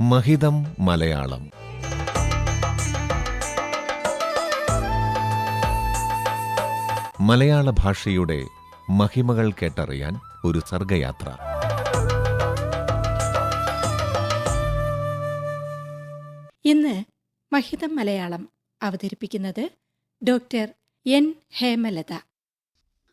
മഹിതം മലയാളം. മലയാള ഭാഷയുടെ മഹിമകൾ കേട്ടറിയാൻ ഒരു സർഗയാത്ര. ഇന്ന് മഹിതം മലയാളം അവതരിപ്പിക്കുന്നത് ഡോക്ടർ എൻ ഹേമലത.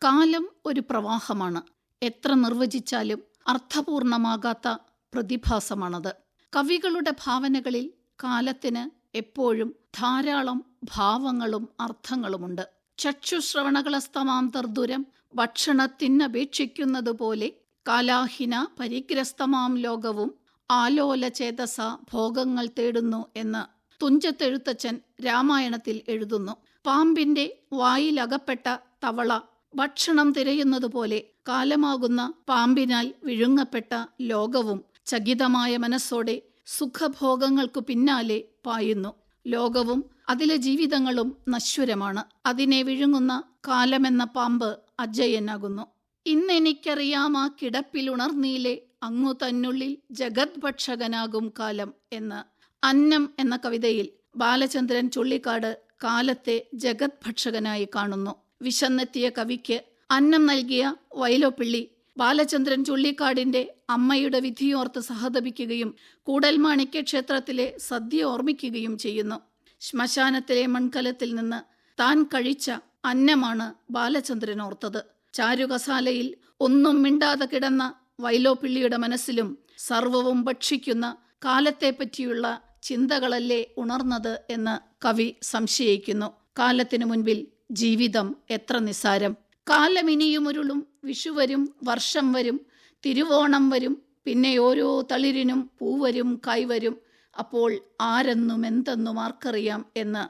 കാലം ഒരു പ്രവാഹമാണ്. എത്ര നിർവചിച്ചാലും അർത്ഥപൂർണമാകാത്ത പ്രതിഭാസമാണത്. കവികളുടെ ഭാവനകളിൽ കാലത്തിന് എപ്പോഴും ധാരാളം ഭാവങ്ങളും അർത്ഥങ്ങളുമുണ്ട്. ചക്ഷുശ്രവണകളസ്തമാം തർദുരം ഭക്ഷണത്തിനപേക്ഷിക്കുന്നതുപോലെ കാലാഹിന പരിഗ്രസ്തമാം ലോകവും ആലോല ആലോലചേതസ ഭോഗങ്ങൾ തേടുന്നു എന്ന് തുഞ്ചത്തെഴുത്തച്ഛൻ രാമായണത്തിൽ എഴുതുന്നു. പാമ്പിന്റെ വായിലകപ്പെട്ട തവള ഭക്ഷണം തിരയുന്നതുപോലെ കാലമാകുന്ന പാമ്പിനാൽ വിഴുങ്ങപ്പെട്ട ലോകവും ചകിതമായ മനസ്സോടെ സുഖഭോഗങ്ങൾക്കു പിന്നാലെ പായുന്നു. ലോകവും അതിലെ ജീവിതങ്ങളും നശ്വരമാണ്. അതിനെ വിഴുങ്ങുന്ന കാലമെന്ന പാമ്പ് അജയനാകുന്നു. ഇന്നെനിക്കറിയാം ആ കിടപ്പിലുണർന്നീലെ അങ്ങു തന്നുള്ളിൽ ജഗത് ഭക്ഷകനാകും കാലം എന്ന്. അന്നം എന്ന കവിതയിൽ ബാലചന്ദ്രൻ ചുള്ളിക്കാട് കാലത്തെ ജഗത് ഭക്ഷകനായി കാണുന്നു. വിശന്നെത്തിയ കവിക്ക് അന്നം നൽകിയ വൈലോപ്പിള്ളി ബാലചന്ദ്രൻ ചുള്ളിക്കാടിന്റെ അമ്മയുടെ വിധിയോർത്ത് സഹതപിക്കുകയും കൂടൽമാണിക്യ ക്ഷേത്രത്തിലെ സദ്യ ഓർമ്മിക്കുകയും ചെയ്യുന്നു. ശ്മശാനത്തിലെ മൺകലത്തിൽ നിന്ന് താൻ കഴിച്ച അന്നമാണ് ബാലചന്ദ്രൻ ഓർത്തത്. ചാരുകസാലയിൽ ഒന്നും മിണ്ടാതെ കിടന്ന വൈലോപ്പിള്ളിയുടെ മനസ്സിലും സർവവും ഭക്ഷിക്കുന്ന കാലത്തെപ്പറ്റിയുള്ള ചിന്തകളല്ലേ ഉണർന്നത് എന്ന് കവി സംശയിക്കുന്നു. കാലത്തിനു മുൻപിൽ ജീവിതം എത്ര നിസ്സാരം. കാലം ഇനിയും ഉരുളും വിഷു വരും വർഷം വരും തിരുവോണം വരും പിന്നെ ഓരോ തളിരിനും പൂവരും കൈവരും അപ്പോൾ ആരെന്നും എന്തെന്നും ആർക്കറിയാം എന്ന്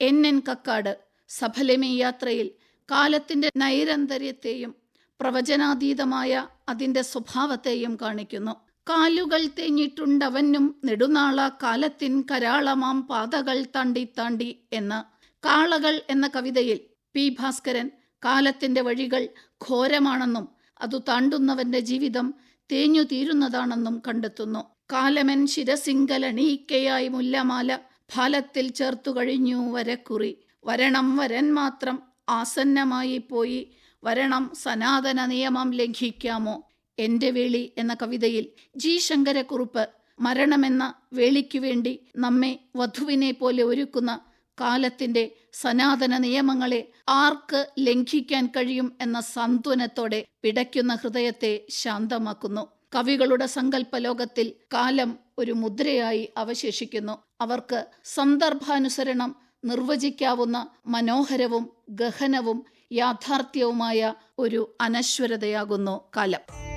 എൻ എൻ കക്കാട് സഫലമീ യാത്രയിൽ കാലത്തിന്റെ നൈരന്തര്യത്തെയും പ്രവചനാതീതമായ അതിന്റെ സ്വഭാവത്തെയും കാണിക്കുന്നു. കാലുകൾ തേഞ്ഞിട്ടുണ്ടവനും നെടുനാള കാലത്തിൻ കരാളമാം പാതകൾ താണ്ടി താണ്ടി എന്ന് കാളകൾ എന്ന കവിതയിൽ പി ഭാസ്കരൻ കാലത്തിന്റെ വഴികൾ ഘോരമാണെന്നും അതു താണ്ടുന്നവന്റെ ജീവിതം തേഞ്ഞു തീരുന്നതാണെന്നും കണ്ടെത്തുന്നു. കാലമൻ ശിരസിങ്കലണീക്കയായി മുല്ലമാല ഫലത്തിൽ ചേർത്തു കഴിഞ്ഞു വരക്കുറി. വരണം വരൻ മാത്രം ആസന്നമായി പോയി. വരണം സനാതന നിയമം ലംഘിക്കാമോ? എന്റെ വേളി എന്ന കവിതയിൽ ജി ശങ്കരക്കുറുപ്പ് മരണമെന്ന വേളിക്കു വേണ്ടി നമ്മെ വധുവിനെ പോലെ ഒരുക്കുന്ന കാലത്തിന്റെ സനാതന നിയമങ്ങളെ ആർക്ക് ലംഘിക്കാൻ കഴിയും എന്ന സാന്ത്വനത്തോടെ പിടയ്ക്കുന്ന ഹൃദയത്തെ ശാന്തമാക്കുന്നു. കവികളുടെ സങ്കല്പ ലോകത്തിൽ കാലം ഒരു മുദ്രയായി അവശേഷിക്കുന്നു. അവർക്ക് സന്ദർഭാനുസരണം നിർവചിക്കാവുന്ന മനോഹരവും ഗഹനവും യാഥാർത്ഥ്യവുമായ ഒരു അനശ്വരതയാകുന്നു കാലം.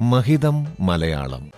മഹിതം മലയാളം